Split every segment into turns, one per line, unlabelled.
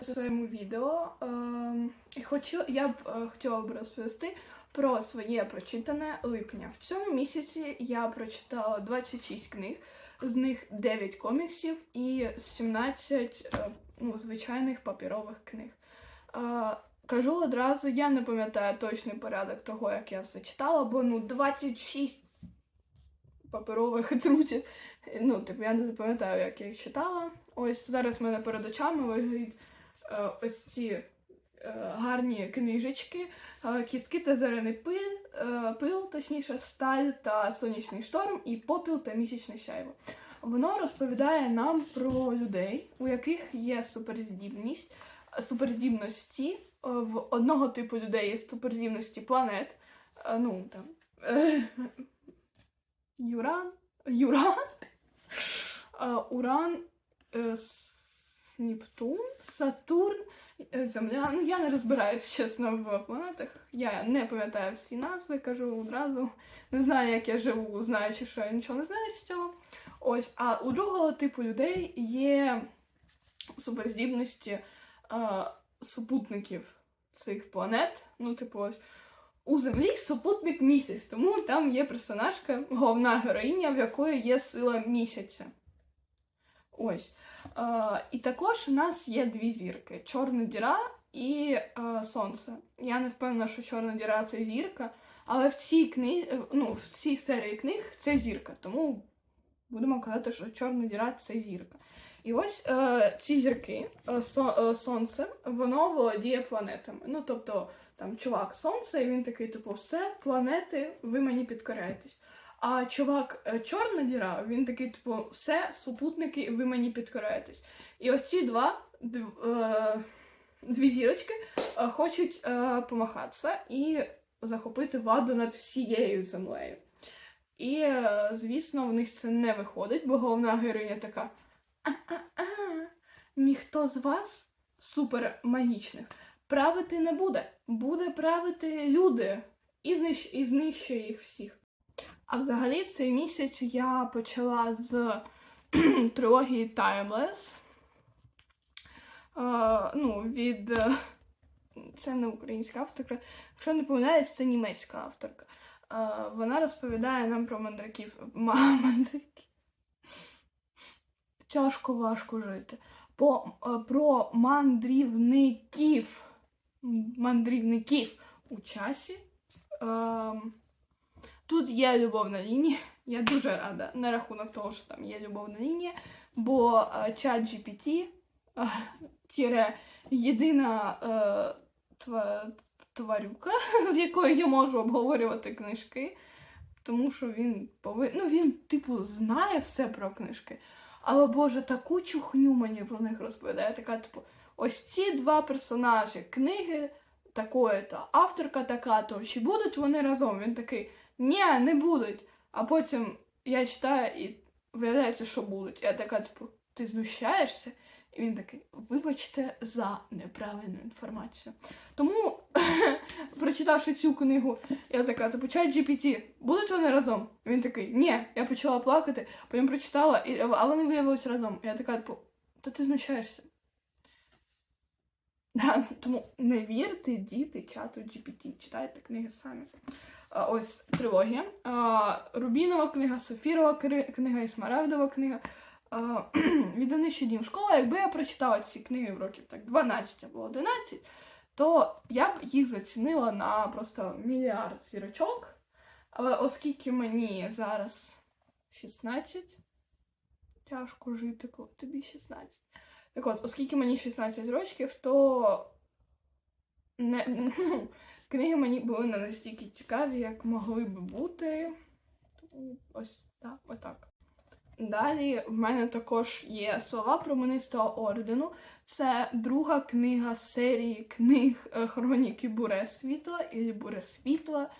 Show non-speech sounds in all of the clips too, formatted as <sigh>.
в своєму відео. Ем, і хочу, я б е, хотіла б розповісти про своє прочитане липня. В цьому місяці я прочитала 26 книг, з них 9 коміксів і 17 е, ну, звичайних паперових книг. Е, Кажу одразу, я не пам'ятаю точний порядок того, як я все читала, бо ну 26 паперових <laughs> друзів. Ну, типу, я не запам'ятаю, як я їх читала. Ось зараз в мене перед очами лежать е, ось ці е, гарні книжечки, е, кістки та зелений пил, е, пил, точніше, сталь та сонячний шторм, і попіл та місячне сяйво. Воно розповідає нам про людей, у яких є суперздібність, суперздібності. Е, В одного типу людей є суперздібності планет. Е, Ну, там. е, <laughs> Юран. Юран. е, Уран. Нептун, Сатурн, е, Земля. Ну, я не розбираюсь, чесно, в планетах. Я не пам'ятаю всі назви, кажу одразу. Не знаю, як я живу, знаючи, що я нічого не знаю з цього. Ось, а у другого типу людей є суперздібності е, супутників цих планет. Ну, типу, ось у Землі супутник місяць, тому там є персонажка, головна героїня, в якої є сила місяця. Ось. Е, і також у нас є дві зірки: Чорна діра і е, Сонце. Я не впевнена, що Чорна діра це зірка, але в цій книзі, ну, в цій серії книг це зірка, тому будемо казати, що Чорна діра це зірка. І ось е, ці зірки, е, е, сонце, воно володіє планетами. Ну, тобто, там чувак сонце, і він такий, типу, все, планети, ви мені підкоряєтесь. А чувак е, чорна діра, він такий, типу, все, супутники, ви мені підкоряєтесь. І ось ці два е, дві зірочки е, хочуть помахатися і захопити владу над всією землею. І, звісно, в них це не виходить, бо головна героїня така. Ніхто з вас супермагічних правити не буде. Буде правити люди і знищує їх всіх. А взагалі цей місяць я почала з <clears throat> трилогії Timeless. Е, ну, від. е, Це не українська авторка. Якщо не помиляюсь, це німецька авторка. Е, вона розповідає нам про мандраків. <laughs> Тяжко важко жити. По, про мандрівників. Мандрівників у часі. Ем, Тут є любовна лінія. Я дуже рада на рахунок того, що там є любовна лінія, бо е, чат GPT е, тіре єдина е, тварюка, <laughs> з якою я можу обговорювати книжки, тому що він повинен. Ну, він, типу, знає все про книжки. Але Боже, таку чухню мені про них розповідає. Така, типу, ось ці два персонажі книги такої-то, авторка така-то, чи будуть вони разом? Він такий. Ні, не будуть. А потім я читаю і виявляється, що будуть. Я така, типу, ти знущаєшся? І він такий, вибачте за неправильну інформацію. Тому, <laughs> прочитавши цю книгу, я така, типу, чат GPT, будуть вони разом? І він такий, ні, я почала плакати, потім прочитала, і, а вони виявилися разом. Я така, типу, та ти знущаєшся. <laughs> Тому не вірте, діти, чату GPT, читайте книги самі. Ось трилогія. Рубінова книга, Софірова книга і Смарагдова книга. А, <clears throat> Відданичий дім школа. Якби я прочитала ці книги в років так 12 або 11, то я б їх зацінила на просто мільярд зірочок. Але оскільки мені зараз 16, тяжко жити, коли тобі 16. Так от, оскільки мені 16 років, то не, <laughs> ну, книги мені були не настільки цікаві, як могли би бути. Ось так, отак. Далі в мене також є слова променистого ордену. Це друга книга серії книг е, Хроніки Буре Світла і Буре Світла.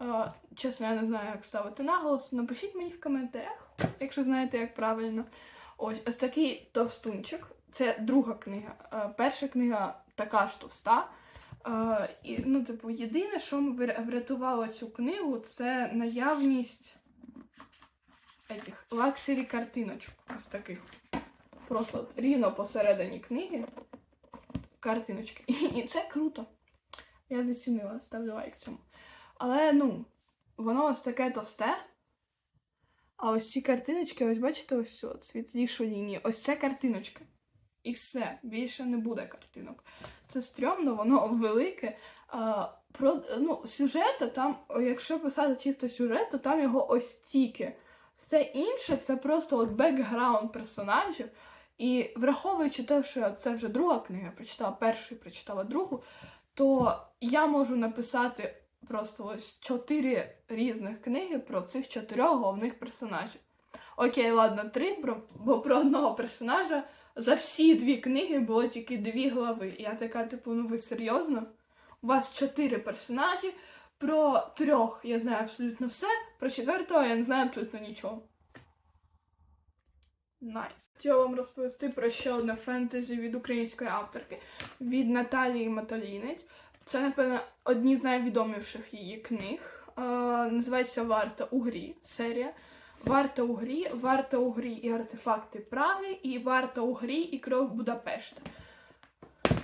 Е, Чесно, я не знаю, як ставити наголос. Напишіть мені в коментарях, якщо знаєте, як правильно. Ось ось такий товстунчик. Це друга книга. Е, Перша книга така ж товста. І, ну, типу, єдине, що м- вря- врятувало цю книгу, це наявність етих лаксері картиночок ось таких. Просто рівно посередині книги. картиночки. І це круто. Я зацінила, ставлю лайк цьому. Але ну, воно ось таке товсте. А ось ці картиночки, ось бачите, ось от, світлішу лінію. Ось це картиночка. І все, більше не буде картинок. Це стрьомно, воно велике. А, про, ну, сюжета там, якщо писати чисто сюжет, то там його ось тільки. Все інше це просто от бекграунд персонажів. І враховуючи те, що це вже друга книга, прочитала першу і прочитала другу, то я можу написати просто ось чотири різних книги про цих чотирьох головних персонажів. Окей, ладно, три, бо про одного персонажа за всі дві книги було тільки дві глави. І я така, типу, ну ви серйозно? У вас чотири персонажі, про трьох я знаю абсолютно все, про четвертого я не знаю абсолютно нічого. Найс. Хотіла вам розповісти про ще одне фентезі від української авторки від Наталії Матолінець. Це, напевно, одні з найвідоміших її книг. Е, називається Варта у грі серія. Варта у грі, Варта у грі і артефакти Праги, і Варта у грі і кров Будапешта.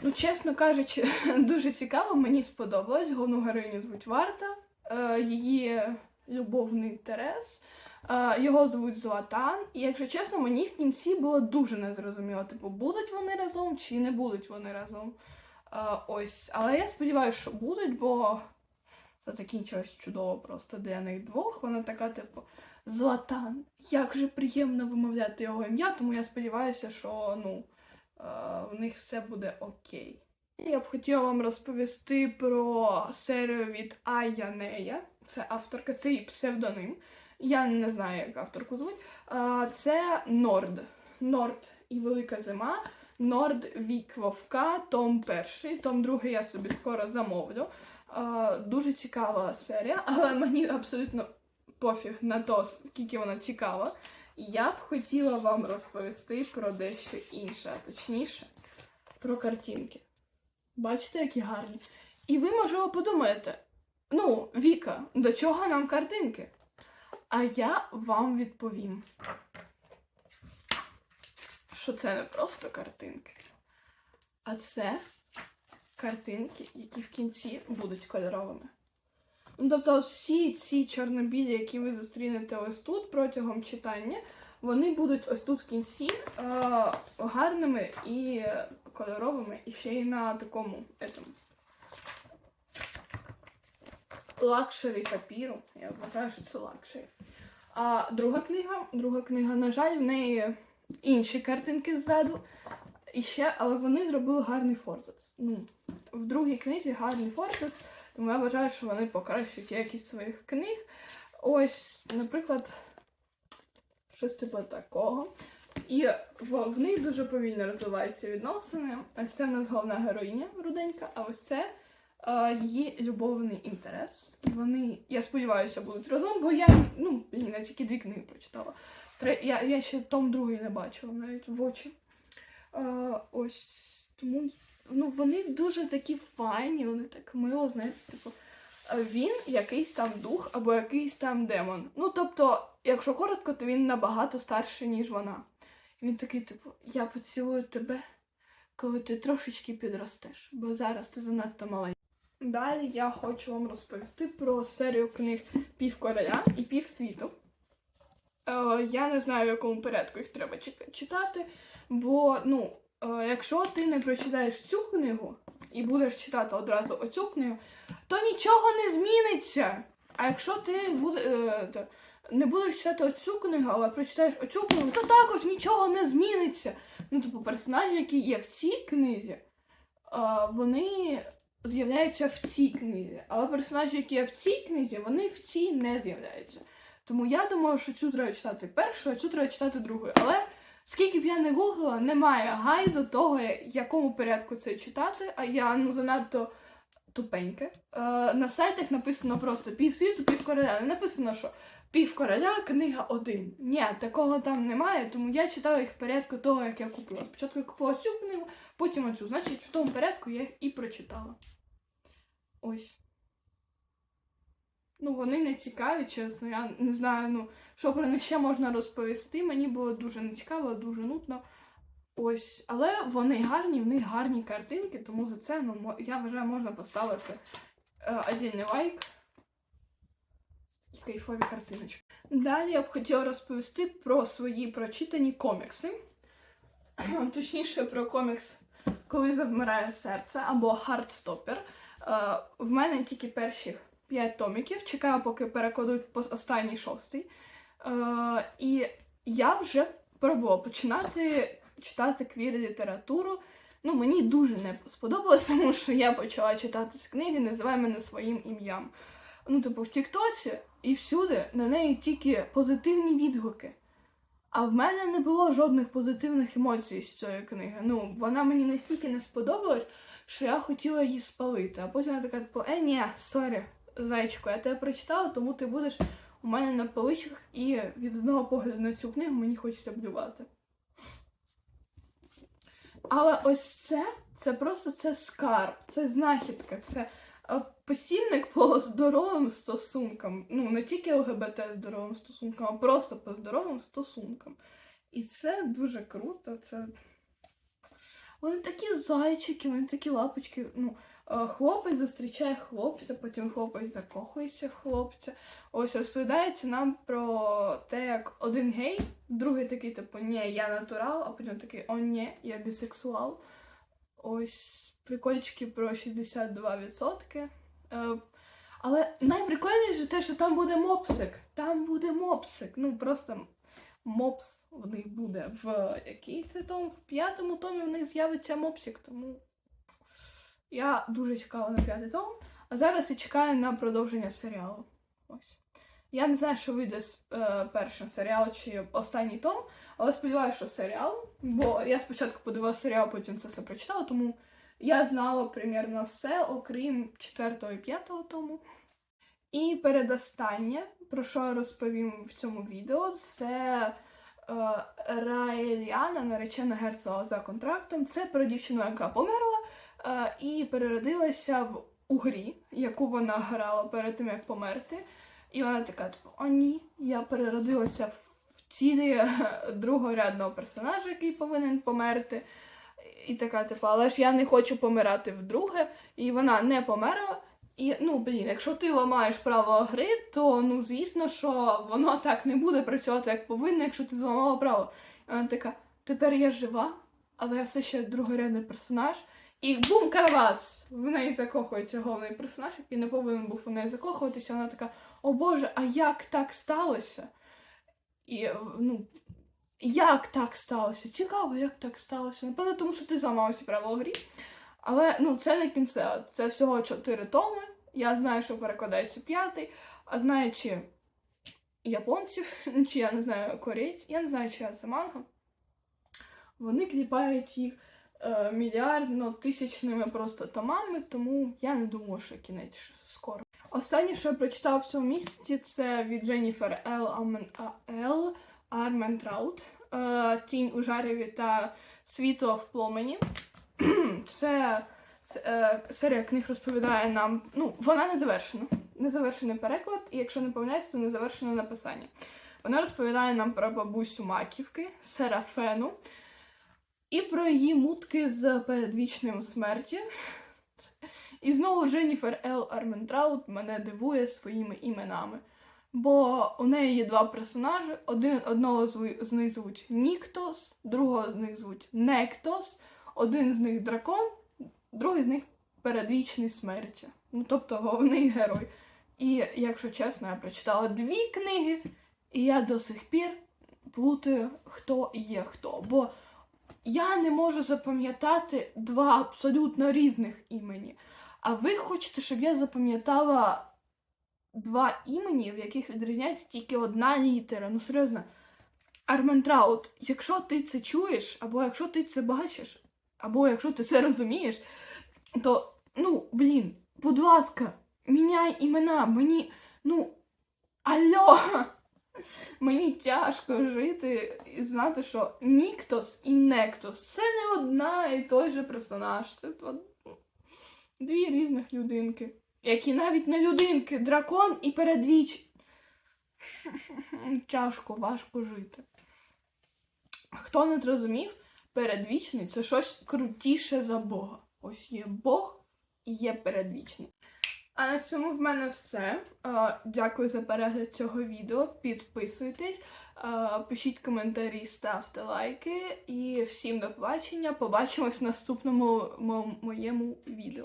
Ну, чесно кажучи, <laughs> дуже цікаво, мені сподобалось. Головну героїню звуть Варта, е, її любовний інтерес. Е, Його звуть Златан, і якщо чесно, мені в кінці було дуже незрозуміло, типу, будуть вони разом чи не будуть вони разом. Е, Ось, але я сподіваюся, що будуть, бо це закінчилось чудово просто для них двох. Вона така, типу, Златан. Як же приємно вимовляти його ім'я, тому я сподіваюся, що ну, е, в них все буде окей. Я б хотіла вам розповісти про серію від Ая Нея. Це авторка, це її псевдоним. Я не знаю, як авторку звуть. Це Норд. Норд і Велика Зима. Норд Вік Вовка, Том перший, Том другий я собі скоро замовлю. Дуже цікава серія, але мені абсолютно пофіг на то, скільки вона цікава. Я б хотіла вам розповісти про дещо інше, а точніше, про картинки. Бачите, які гарні. І ви, можливо, подумаєте: ну, Віка, до чого нам картинки? А я вам відповім, що це не просто картинки, а це картинки, які в кінці будуть кольоровими. Ну, тобто, всі ці чорнобілі, які ви зустрінете ось тут протягом читання, вони будуть ось тут в кінці е, гарними і кольоровими, і ще й на такому етому, лакшері папіру. Я вважаю, що це лакшері. А друга книга, друга книга, на жаль, в неї інші картинки ззаду. І ще, але вони зробили гарний форзац. Ну, в другій книзі гарний форзац, тому я вважаю, що вони покращують якість своїх книг. Ось, наприклад, щось типу такого. І в, в них дуже повільно розвиваються відносини. Ось це в нас головна героїня руденька, а ось це е, її любовний інтерес. І вони, я сподіваюся, будуть разом, бо я ну, я тільки дві книги прочитала. Тре, я, я ще том другий не бачила навіть в очі. Е, ось тому ну, вони дуже такі файні, вони так мило, знаєте, типу. Він якийсь там дух або якийсь там демон. Ну, тобто, якщо коротко, то він набагато старший, ніж вона. І він такий, типу, я поцілую тебе, коли ти трошечки підростеш, бо зараз ти занадто маленький. Далі я хочу вам розповісти про серію книг Пів короля і пів світу. Е, я не знаю, в якому порядку їх треба читати, бо, ну, якщо ти не прочитаєш цю книгу і будеш читати одразу оцю книгу, то нічого не зміниться. А якщо ти буде, е, не будеш читати оцю книгу, але прочитаєш оцю книгу, то також нічого не зміниться. Ну, тобто, персонажі, які є в цій книзі, е, вони з'являються в цій книзі. Але персонажі, які є в цій книзі, вони в цій не з'являються. Тому я думаю, що цю треба читати першу, а цю треба читати другою. Але скільки б я не гуглила, немає гайду того, якому порядку це читати, а я ну занадто тупеньке. Е, на сайтах написано просто пів світу, пів короля. Не написано, що пів короля, книга один. Ні, такого там немає, тому я читала їх в порядку того, як я купила. Спочатку я купила цю книгу, потім оцю. Значить, в тому порядку я їх і прочитала. Ось. Ну, вони не цікаві, чесно. Я не знаю, ну, що про них ще можна розповісти. Мені було дуже нецікаво, дуже нудно. Ось, але вони гарні, в них гарні картинки, тому за це ну, я вважаю, можна поставити е, лайк. Кайфові картиночки. Далі я б хотіла розповісти про свої прочитані комікси. Точніше, про комікс Коли завмирає серце або. Е, в мене тільки перші 5 томіків. Чекаю, поки перекладуть останній шостий. Е, і я вже пробувала починати читати квір літературу. Ну, мені дуже не сподобалося, <laughs> тому що я почала читати з книги Називай мене своїм ім'ям. Ну, типу, в Тіктоці і всюди на неї тільки позитивні відгуки. А в мене не було жодних позитивних емоцій з цієї книги. Ну, вона мені настільки не сподобалась, що я хотіла її спалити. А потім я така, типу, е, ні, сорі, зайчику, я тебе прочитала, тому ти будеш у мене на поличках, і від одного погляду на цю книгу мені хочеться блювати. Але ось це, це просто це скарб, це знахідка, це е, постільник по здоровим стосункам. Ну, не тільки ЛГБТ здоровим стосункам, а просто по здоровим стосункам. І це дуже круто. Це... Вони такі зайчики, вони такі лапочки. Ну, хлопець зустрічає хлопця, потім хлопець закохується в хлопця. Ось розповідається нам про те, як один гей, другий такий, типу, ні, я натурал, а потім такий, о, ні, я бісексуал. Ось прикольчики про 62%. Е, але найприкольніше те, що там буде мопсик. Там буде мопсик. Ну просто мопс в них буде. В який це том? В п'ятому томі в них з'явиться мопсик, тому я дуже чекала на п'ятий том. А зараз я чекаю на продовження серіалу. Ось. Я не знаю, що вийде з е, першим серіал чи останній том, але сподіваюся, що серіал. Бо я спочатку подивилася серіал, потім це все прочитала, тому я знала примірно все, окрім четвертого і п'ятого тому. І передостаннє, про що я розповім в цьому відео, це е, Раеліана, наречена герцога за контрактом. Це про дівчину, яка померла і переродилася в у грі, яку вона грала перед тим, як померти. І вона така, типу, о ні, я переродилася в тілі е, другорядного персонажа, який повинен померти. І така, типу, але ж я не хочу помирати вдруге. І вона не померла. І ну, блін, якщо ти ламаєш правила гри, то ну звісно, що воно так не буде працювати як повинно, якщо ти зламала право. І вона така, тепер я жива, але я все ще другорядний персонаж. І бум каравац! В неї закохується головний персонаж, який не повинен був у неї закохуватися. Вона така, о Боже, а як так сталося? І ну, як так сталося? Цікаво, як так сталося. Напевно, тому що ти зламалася правила грі. Але ну, це не кінцево. Це всього чотири томи. Я знаю, що перекладається п'ятий, а знаючи японців, чи я не знаю корейців, я не знаю, чия це манга. Вони кліпають їх мільярдно тисячними просто томами, тому я не думаю, що кінець скоро. Останнє, що я прочитала в цьому місяці, це від Дженніфер Л. Л. Арментраут е, Тінь у жареві та Світло в пломені. <clears throat> Це е, серія книг розповідає нам. Ну, вона не завершена. Незавершений переклад, і якщо не помиляюсь, то незавершене написання. Вона розповідає нам про бабусю Маківки, Серафену, і про її мутки з передвічним смерті. І знову Дженніфер Л. Арментраут мене дивує своїми іменами. Бо у неї є два персонажі. Один, одного з них звуть Ніктос, другого з них звуть Нектос, один з них дракон, другий з них передвічний смерті. Ну, тобто головний герой. І, якщо чесно, я прочитала дві книги, і я до сих пір плутаю, хто є хто. Бо я не можу запам'ятати два абсолютно різних імені. А ви хочете, щоб я запам'ятала два імені, в яких відрізняється тільки одна літера. Ну серйозно. Арментраут, якщо ти це чуєш, або якщо ти це бачиш, або якщо ти це розумієш, то ну, блін, будь ласка, міняй імена. Мені, ну, алло! Мені тяжко жити і знати, що Ніктос і Нектос це не одна і той же персонаж. Це дві різних людинки. Які навіть не людинки, дракон і передвіч. <laughs> Тяжко, важко жити. Хто не зрозумів, передвічний це щось крутіше за Бога. Ось є Бог і є передвічний. А на цьому в мене все. Е, Дякую за перегляд цього відео. Підписуйтесь, е, пишіть коментарі, ставте лайки. І всім до побачення. Побачимось в наступному моєму відео.